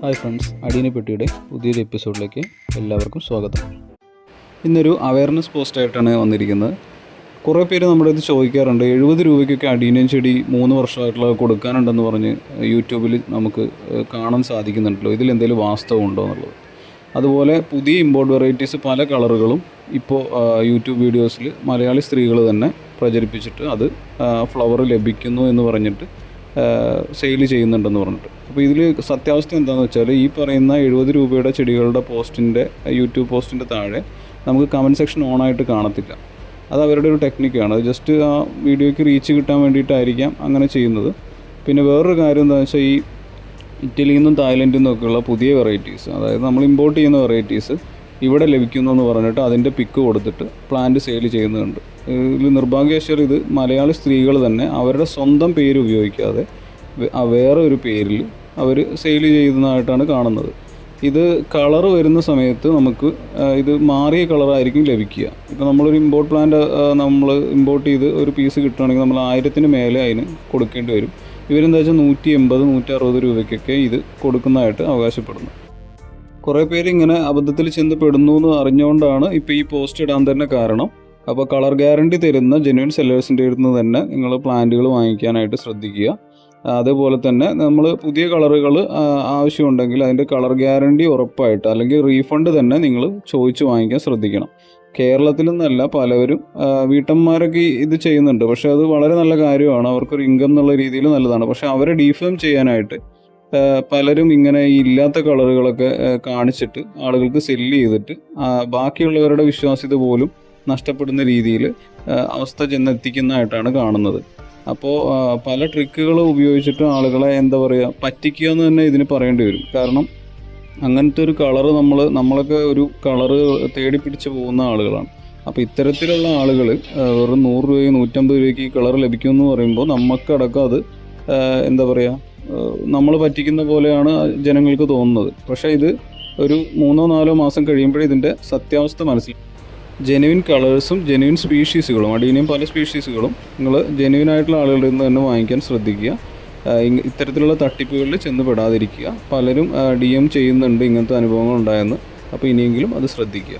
Hi friends അടീനപ്പെട്ടിയുടെ പുതിയൊരു എപ്പിസോഡിലേക്ക് എല്ലാവർക്കും സ്വാഗതം. ഇന്നൊരു അവയർനെസ് പോസ്റ്റായിട്ടാണ് വന്നിരിക്കുന്നത്. കുറേ പേര് നമ്മുടെ ഇത് ചോദിക്കാറുണ്ട് എഴുപത് രൂപയ്ക്കൊക്കെ അടീനിയം ചെടി മൂന്ന് വർഷമായിട്ടുള്ള കൊടുക്കാനുണ്ടെന്ന് പറഞ്ഞ് യൂട്യൂബിൽ നമുക്ക് കാണാൻ സാധിക്കുന്നുണ്ടല്ലോ. ഇതിൽ എന്തെങ്കിലും വാസ്തവം ഉണ്ടോ എന്നുള്ളത്. അതുപോലെ പുതിയ ഇമ്പോർട്ട് വെറൈറ്റീസ് പല കളറുകളും ഇപ്പോൾ യൂട്യൂബ് വീഡിയോസിൽ മലയാളി സ്ത്രീകൾ തന്നെ പ്രചരിപ്പിച്ചിട്ട് അത് ഫ്ലവർ ലഭിക്കുന്നു എന്ന് പറഞ്ഞിട്ട് സെയിൽ ചെയ്യുന്നുണ്ടെന്ന് പറഞ്ഞിട്ട്. അപ്പോൾ ഇതിൽ സത്യാവസ്ഥ എന്താണെന്ന് വെച്ചാൽ ഈ പറയുന്ന എഴുപത് രൂപയുടെ ചെടികളുടെ പോസ്റ്റിന്റെ യൂട്യൂബ് പോസ്റ്റിന്റെ താഴെ നമുക്ക് കമന്റ് സെക്ഷൻ ഓണായിട്ട് കാണത്തില്ല. അത് അവരുടെ ഒരു ടെക്നിക്കാണ് അത് ജസ്റ്റ് ആ വീഡിയോയ്ക്ക് റീച്ച് കിട്ടാൻ വേണ്ടിയിട്ടായിരിക്കാം അങ്ങനെ ചെയ്യുന്നത്. പിന്നെ വേറൊരു കാര്യം എന്താണെന്ന് വെച്ചാൽ ഈ ഇറ്റലിയിൽ നിന്നും തായ്ലൻഡിൽ നിന്നൊക്കെയുള്ള പുതിയ വെറൈറ്റീസ് അതായത് നമ്മൾ ഇമ്പോർട്ട് ചെയ്യുന്ന വെറൈറ്റീസ് ഇവിടെ ലഭിക്കുന്നു എന്ന് പറഞ്ഞിട്ട് അതിന്റെ പിക്ക് കൊടുത്തിട്ട് പ്ലാന്റ് സെയിൽ ചെയ്യുന്നുണ്ട്. നിർഭാഗ്യവശാൽ ഇത് മലയാളി സ്ത്രീകൾ തന്നെ അവരുടെ സ്വന്തം പേര് ഉപയോഗിക്കാതെ വേറെ ഒരു പേരിൽ അവർ സെയിൽ ചെയ്യുന്നതായിട്ടാണ് കാണുന്നത്. ഇത് കളർ വരുന്ന സമയത്ത് നമുക്ക് ഇത് മാറിയ കളറായിരിക്കും ലഭിക്കുക. ഇപ്പോൾ നമ്മളൊരു ഇമ്പോർട്ട് പ്ലാന്റ് നമ്മൾ ഇമ്പോർട്ട് ചെയ്ത് ഒരു പീസ് കിട്ടുകയാണെങ്കിൽ നമ്മൾ ആയിരത്തിന് മേലെ അതിന് കൊടുക്കേണ്ടി വരും. ഇവരെന്താ വെച്ചാൽ നൂറ്റി എൺപത് നൂറ്റി അറുപത് രൂപയ്ക്കൊക്കെ ഇത് കൊടുക്കുന്നതായിട്ട് അവകാശപ്പെടുന്നു. കുറേ പേര് ഇങ്ങനെ അബദ്ധത്തിൽ ചെന്ന് പെടുന്നു എന്ന് അറിഞ്ഞുകൊണ്ടാണ് ഇപ്പോൾ ഈ പോസ്റ്റ് ഇടാൻ തന്നെ കാരണം അപ്പോൾ കളർ ഗ്യാരണ്ടി തരുന്ന ജെനുവിൻ സെല്ലേഴ്സിന്റെ അടുത്ത് നിന്ന് തന്നെ നിങ്ങൾ പ്ലാന്റുകൾ വാങ്ങിക്കാനായിട്ട് ശ്രദ്ധിക്കുക. അതേപോലെ തന്നെ നമ്മൾ പുതിയ കളറുകൾ ആവശ്യമുണ്ടെങ്കിൽ അതിന്റെ കളർ ഗ്യാരണ്ടി ഉറപ്പായിട്ട് അല്ലെങ്കിൽ റീഫണ്ട് തന്നെ നിങ്ങൾ ചോദിച്ച് വാങ്ങിക്കാൻ ശ്രദ്ധിക്കണം. കേരളത്തിൽ നിന്നല്ല പലവരും വീട്ടമ്മമാരൊക്കെ ഇത് ചെയ്യുന്നുണ്ട്. പക്ഷേ അത് വളരെ നല്ല കാര്യമാണ്. അവർക്കൊരു ഇൻകം എന്നുള്ള രീതിയിൽ നല്ലതാണ്. പക്ഷേ അവരെ ഡീഫേം ചെയ്യാനായിട്ട് പലരും ഇങ്ങനെ ഇല്ലാത്ത കളറുകളൊക്കെ കാണിച്ചിട്ട് ആളുകൾക്ക് സെല്ല് ചെയ്തിട്ട് ബാക്കിയുള്ളവരുടെ വിശ്വാസ്യത പോലും നഷ്ടപ്പെടുന്ന രീതിയിൽ അവസ്ഥ ചെന്നെത്തിക്കുന്നതായിട്ടാണ് കാണുന്നത്. അപ്പോൾ പല ട്രിക്കുകൾ ഉപയോഗിച്ചിട്ട് ആളുകളെ എന്താ പറയുക പറ്റിക്കുക എന്ന് തന്നെ ഇതിന് പറയേണ്ടി വരും. കാരണം അങ്ങനത്തെ ഒരു കളറ് നമ്മൾ നമ്മളൊക്കെ ഒരു കളറ് തേടി പിടിച്ച് പോകുന്ന ആളുകളാണ്. അപ്പോൾ ഇത്തരത്തിലുള്ള ആളുകൾ വെറും നൂറ് രൂപയ്ക്ക് നൂറ്റമ്പത് രൂപയ്ക്ക് ഈ കളർ ലഭിക്കുമെന്ന് പറയുമ്പോൾ നമുക്കടക്കം അത് എന്താ പറയുക നമ്മൾ പറ്റിക്കുന്ന പോലെയാണ് ജനങ്ങൾക്ക് തോന്നുന്നത്. പക്ഷേ ഇത് ഒരു മൂന്നോ നാലോ മാസം കഴിയുമ്പോഴേ ഇതിന്റെ സത്യാവസ്ഥ മനസ്സിലാക്കും ജെനുവിൻ കളേഴ്സും ജെനുവിൻ സ്പീഷീസുകളും അടീനിയം പല സ്പീഷീസുകളും നിങ്ങൾ ജെനുവിൻ ആയിട്ടുള്ള ആളുകളിൽ നിന്ന് തന്നെ വാങ്ങിക്കാൻ ശ്രദ്ധിക്കുക. ഇത്തരത്തിലുള്ള തട്ടിപ്പുകളിൽ ചെന്ന് പെടാതിരിക്കുക. പലരും ഡി എം ചെയ്യുന്നുണ്ട് ഇങ്ങനത്തെ അനുഭവങ്ങൾ ഉണ്ടായെന്ന് അപ്പോൾ ഇനിയെങ്കിലും അത് ശ്രദ്ധിക്കുക.